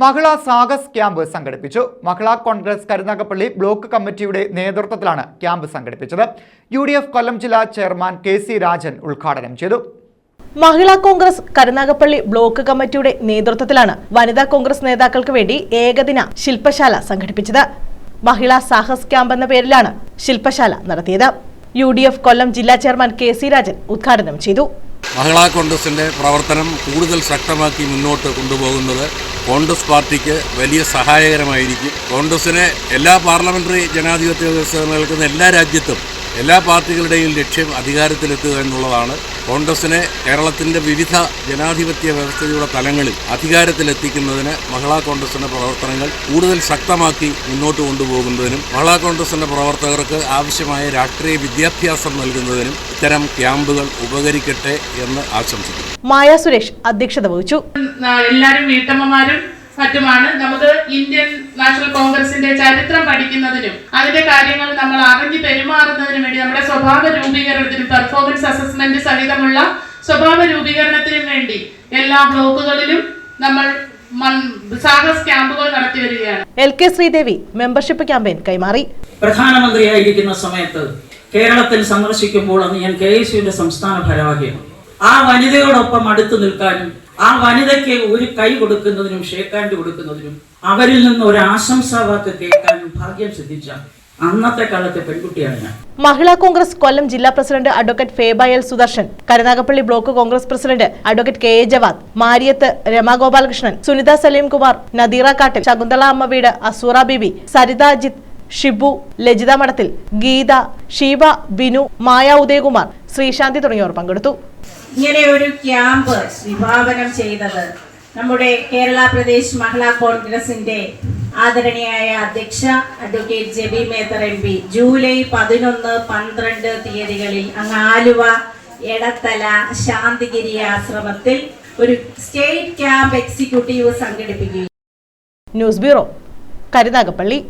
മഹിളാ Sagar's camp സംഘടിപ്പിച്ചു. മഹിളാ Congress Karunagappally block കമ്മിറ്റിയുടെ നേതൃത്വത്തിലാണ് ക്യാമ്പ് സംഘടിപ്പിച്ചത്. യു ഡി എഫ് കൊല്ലം ജില്ലാ ചെയർമാൻ കെ സി രാജൻ ഉദ്ഘാടനം ചെയ്തു. മഹിളാ കോൺഗ്രസ് കരുനാഗപ്പള്ളി ബ്ലോക്ക് കമ്മിറ്റിയുടെ നേതൃത്വത്തിലാണ് വനിതാ കോൺഗ്രസ് നേതാക്കൾക്ക് വേണ്ടി ഏകദിന ശില്പശാല സംഘടിപ്പിച്ചത്. മഹിളാ സാഹസ് ക്യാമ്പ് എന്ന പേരിലാണ് ശില്പശാല നടത്തിയത്. യു ഡി എഫ് കൊല്ലം ജില്ലാ ചെയർമാൻ കെ സി രാജൻ ഉദ്ഘാടനം ചെയ്തു. മഹിളാ കോൺഗ്രസിന്റെ പ്രവർത്തനം കൂടുതൽ ശക്തമാക്കി മുന്നോട്ട് കൊണ്ടുപോകുന്നത് കോൺഗ്രസ് പാർട്ടിക്ക് വലിയ സഹായകരമായിരിക്കും. കോൺഗ്രസിനെ എല്ലാ പാർലമെന്ററി ജനാധിപത്യ വ്യവസ്ഥ എല്ലാ രാജ്യത്തും എല്ലാ പാർട്ടികളുടെയും ലക്ഷ്യം അധികാരത്തിലെത്തുക എന്നുള്ളതാണ്. കോൺഗ്രസിനെ കേരളത്തിന്റെ വിവിധ ജനാധിപത്യ വ്യവസ്ഥയുടെ തലങ്ങളിൽ അധികാരത്തിലെത്തിക്കുന്നതിന് മഹിളാ കോൺഗ്രസിന്റെ പ്രവർത്തനങ്ങൾ കൂടുതൽ ശക്തമാക്കി മുന്നോട്ട് കൊണ്ടുപോകുന്നതിനും മഹിളാ കോൺഗ്രസിന്റെ പ്രവർത്തകർക്ക് ആവശ്യമായ രാഷ്ട്രീയ വിദ്യാഭ്യാസം നൽകുന്നതിനും ഇത്തരം ക്യാമ്പുകൾ ഉപകരിക്കട്ടെ എന്ന് ആശംസിക്കുന്നു. മായ സുരേഷ് അധ്യക്ഷത വഹിച്ചു. എല്ലാവരും വീട്ടമ്മമാരും മറ്റുമാണ്. നമുക്ക് ഇന്ത്യൻ നാഷണൽ കോൺഗ്രസിന്റെ ചരിത്രം പഠിക്കുന്നതിനും അതിന്റെ കാര്യങ്ങൾ നമ്മൾ അറിഞ്ഞു പെരുമാറുന്നതിനും വേണ്ടി നമ്മുടെ സ്വഭാവ രൂപീകരണത്തിനും പെർഫോമൻസ് അസസ്മെന്റ് സഹിതമുള്ള സ്വഭാവ രൂപീകരണത്തിനും വേണ്ടി എല്ലാ ബ്ലോക്കുകളിലും നമ്മൾ സാഹസ് ക്യാമ്പുകൾ നടത്തി വരികയാണ്. L K Sreedevi membership campaign കൈമാറി. പ്രധാനമന്ത്രിയായിരിക്കുന്ന സമയത്ത് കേരളത്തിൽ സന്ദർശിക്കുമ്പോൾ അന്ന് ഞാൻ കെ എസ് യുവിന്റെ സംസ്ഥാന ഭാരവാഹിയാണ്. ആ വനിതയോടൊപ്പം അടുത്തു നിൽക്കാനും ആ വനിതയ്ക്ക് ഒരു കൈ കൊടുക്കുന്നതിനും ഷേക്കാൻഡ് കൊടുക്കുന്നതിനും അവരിൽ നിന്ന് ഒരു ആശംസാ വാക്ക് കേൾക്കാനും ഭാഗ്യം സിദ്ധിച്ച അന്നത്തെ കാലത്തെ പെൺകുട്ടിയാണ് ഞാൻ. മഹിളാ കോൺഗ്രസ് കൊല്ലം ജില്ലാ president advocate Feba L Sudarshan Karunagappally block Congress president advocate K A Jawad Mariyath Ramagopalakrishnan Sunitha Saleem Kumar Nadeera Kattil Shakunthala Amma വീട് അസൂറ ബിബി സരിത അജിത് ഷിബു ലജിത മഠത്തിൽ ഗീത ഷീബ ബിനു മായ ഉദയകുമാർ ശ്രീശാന്തി തുടങ്ങിയവർ പങ്കെടുത്തു. ഇങ്ങനെ ഒരു ക്യാമ്പ് വിഭാവനം ചെയ്തത് നമ്മുടെ കേരള പ്രദേശ് മഹിളാ കോൺഗ്രസിന്റെ ആദരണീയായ അധ്യക്ഷ advocate Jebi Mather M P. July പതിനൊന്ന് പന്ത്രണ്ട് തീയതികളിൽ അങ്ങ് ആലുവ എടത്തല ശാന്തിഗിരി ആശ്രമത്തിൽ ഒരു സ്റ്റേറ്റ് ക്യാമ്പ് എക്സിക്യൂട്ടീവ് സംഘടിപ്പിക്കുകയും ന്യൂസ് ബ്യൂറോ കരുനാഗപ്പള്ളി.